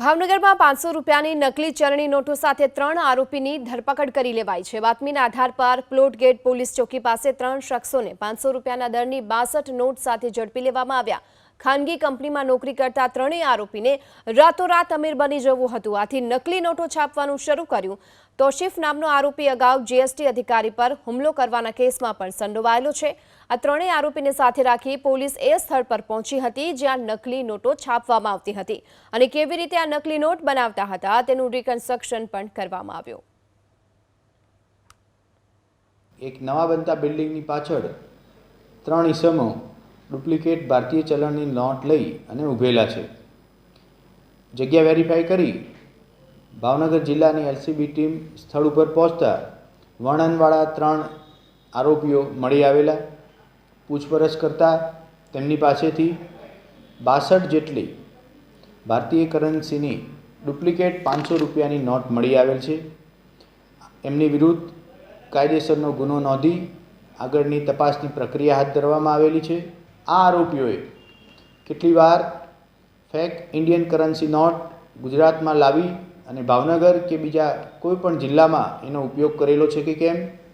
ભાવનગરમાં પાંચસો રૂપિયાની નકલી ચલણી નોટો સાથે ત્રણ આરોપીની ધરપકડ કરી લેવાઈ છે. બાતમીના આધાર પર પ્લોટ ગેટ પોલીસ ચોકી પાસે ત્રણ શખ્સોને પાંચસો રૂપિયાના દરની બાસઠ નોટ સાથે ઝડપી લેવામાં આવ્યા. ખાનગી કંપનીમાં નોકરી કરતા ત્રણેય આરોપીને રાતોરાત અમીર બની જવું હતું. આથી નકલી નોટો છાપવાનું શરૂ કર્યું. તોશીફ નામનો આરોપી અગાઉ જીએસટી અધિકારી પર હુમલો કરવાના કેસમાં પણ સંડોવાયેલો છે. આ ત્રણેય આરોપીને સાથે રાખી પોલીસ એ સ્થળ પર પહોંચી હતી, જ્યાં નકલી નોટો છાપવામાં આવતી હતી અને કેવી રીતે આ નકલી નોટ બનાવતા હતા તેનું રિકન્સ્ટ્રક્શન પણ કરવામાં આવ્યું. એક નવા બનતા બિલ્ડિંગની પાછળ ત્રણ ઈસમો ડુપ્લિકેટ ભારતીય ચલણની નોટ લઈ અને ઊભેલા છે. જગ્યા વેરીફાઈ કરી ભાવનગર જિલ્લાની એલસીબી ટીમ સ્થળ ઉપર પહોંચતા વર્ણનવાળા ત્રણ આરોપીઓ મળી આવેલા. પૂછપરછ કરતાં તેમની પાસેથી બાસઠ જેટલી ભારતીય કરન્સીની ડુપ્લિકેટ પાંચસો રૂપિયાની નોટ મળી આવેલ છે. એમની વિરુદ્ધ કાયદેસરનો ગુનો નોંધી આગળની તપાસની પ્રક્રિયા હાથ ધરવામાં આવેલી છે. આ આરોપીઓએ કેટલી વાર ફેક ઇન્ડિયન કરન્સી નોટ ગુજરાતમાં લાવી અને ભાવનગર કે બીજા કોઈપણ જિલ્લામાં એનો ઉપયોગ કરેલો છે કે કેમ?